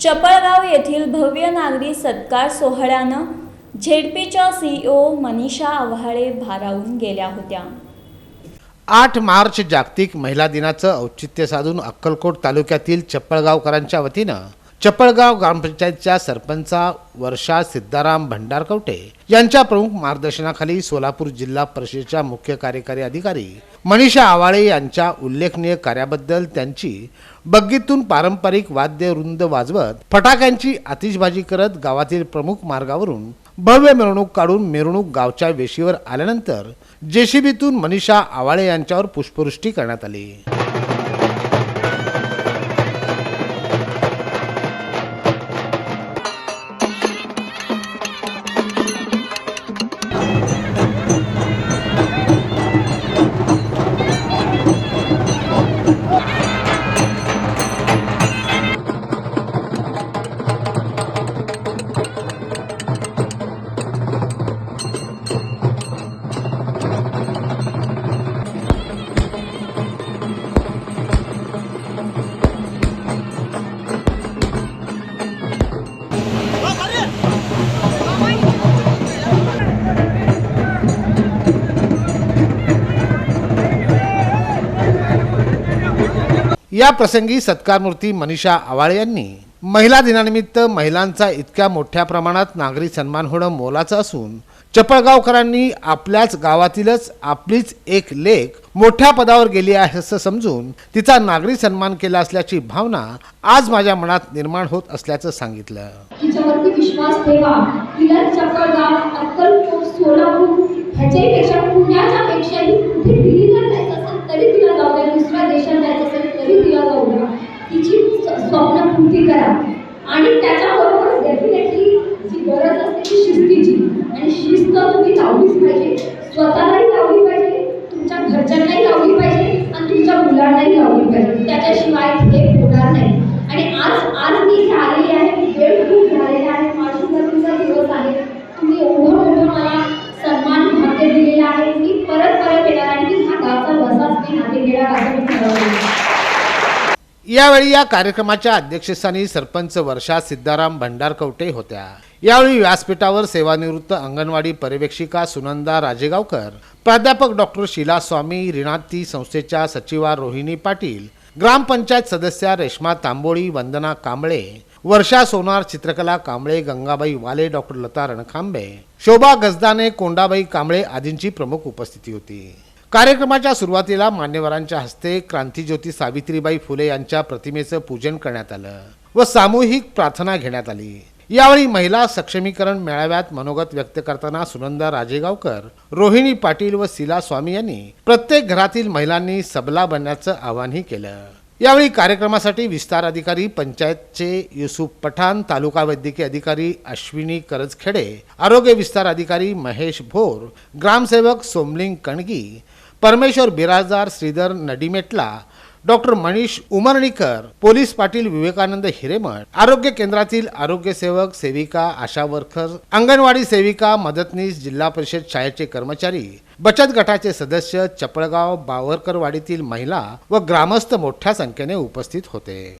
चपळगाव येथील भव्य नागरी सत्कार सोहळ्यानं झेडपीच्या सीईओ मनीषा आव्हाळे भारावून गेल्या होत्या. आठ मार्च जागतिक महिला दिनाचं औचित्य साधून अक्कलकोट तालुक्यातील चप्पळगावकरांच्या वतीनं चपळगाव ग्रामपंचायतच्या सरपंचा वर्षा सिद्धाराम भंडारकवटे यांच्या प्रमुख मार्गदर्शनाखाली सोलापूर जिल्हा परिषदेच्या मुख्य कार्यकारी अधिकारी मनीषा आवाळे यांच्या उल्लेखनीय कार्याबद्दल त्यांची बग्गीतून पारंपरिक वाद्य रुंद वाजवत फटाक्यांची आतिषबाजी करत गावातील प्रमुख मार्गावरून भव्य मिरवणूक काढून मिरवणूक गावच्या वेशीवर आल्यानंतर जेसीबीतून मनीषा आवाळे यांच्यावर पुष्पवृष्टी करण्यात आली. या प्रसंगी सत्कारमूर्ती मनीषा आवाळे यांनी महिला दिनानिमित्त महिलांचा इतक्या मोठ्या प्रमाणात नागरी सन्मान होणं मोलाचं असून चपळगावकरांनी आपल्याच गावातीलच आपलीच एक लेख मोठ्या पदावर गेली आहे असं समजून तिचा नागरी सन्मान केला असल्याची भावना आज माझ्या मनात निर्माण होत असल्याचं सांगितलं. तिच्यावरती विश्वास ठेवा. तिला चपळगाव अक्कलकोट सोलापूर ह्याच्याही पेक्षा पुण्याच्या पेक्षाही कुठे जायचं असेल तरी तिला जाऊ द्या. दुसऱ्या देशात जायचं असेल तरी तिला जाऊ द्या तिची स्वप्नपूर्ती स्वप्न पूर्ती करा. आणि त्याच्याबरोबर डेफिनेटली जी गरज असते ती शिस्तीची. आणि शिस्त तुम्ही लावलीच पाहिजे. स्वतःलाही लावली पाहिजे. तुमच्या घरच्यांनाही लावली पाहिजे. आणि तुमच्या मुलांनाही लावली पाहिजे. त्याच्याशिवाय हे यावेळी या कार्यक्रमाच्या अध्यक्षस्थानी सरपंच वर्षा सिद्धाराम भंडारकवटे होत्या. यावेळी व्यासपीठावर सेवानिवृत्त अंगणवाडी पर्यवेक्षिका सुनंदा राजेगावकर प्राध्यापक डॉक्टर शीला स्वामी रिणाती संस्थेच्या सचिवा रोहिणी पाटील ग्रामपंचायत सदस्या रेश्मा तांबोळी वंदना कांबळे वर्षा सोनार चित्रकला कांबळे गंगाबाई वाले डॉक्टर लता रणखांबे शोभा गजदाने कोंडाबाई कांबळे आदींची प्रमुख उपस्थिती होती. कार्यक्रमाच्या सुरुवातीला मान्यवरांच्या हस्ते क्रांतीज्योती सावित्रीबाई फुले यांच्या प्रतिमेचं पूजन करण्यात आलं व सामूहिक प्रार्थना घेण्यात आली. यावेळी महिला सक्षमीकरण मेळाव्यात मनोगत व्यक्त करताना सुनंदा राजेगावकर रोहिणी पाटील व सिला स्वामी यांनी प्रत्येक घरातील महिलांनी सबला बनण्याचं आवाहनही केलं. यावेळी कार्यक्रमासाठी विस्तार अधिकारी पंचायतचे युसुफ पठाण तालुका वैद्यकीय अधिकारी अश्विनी करजखेडे आरोग्य विस्तार अधिकारी महेश भोर ग्रामसेवक सोमलिंग कणगी परमेश्वर बिराजदार श्रीधर नडीमेटला डॉक्टर मनीष उमरणीकर पोलीस पाटील विवेकानंद हिरेमठ आरोग्य केंद्रातील आरोग्य सेवक सेविका आशा वर्कर अंगणवाडी सेविका मदतनीस जिल्हा परिषद शाळेचे कर्मचारी बचत गटाचे सदस्य चपळगाव बावरकरवाडीतील महिला व ग्रामस्थ मोठ्या संख्येने उपस्थित होते.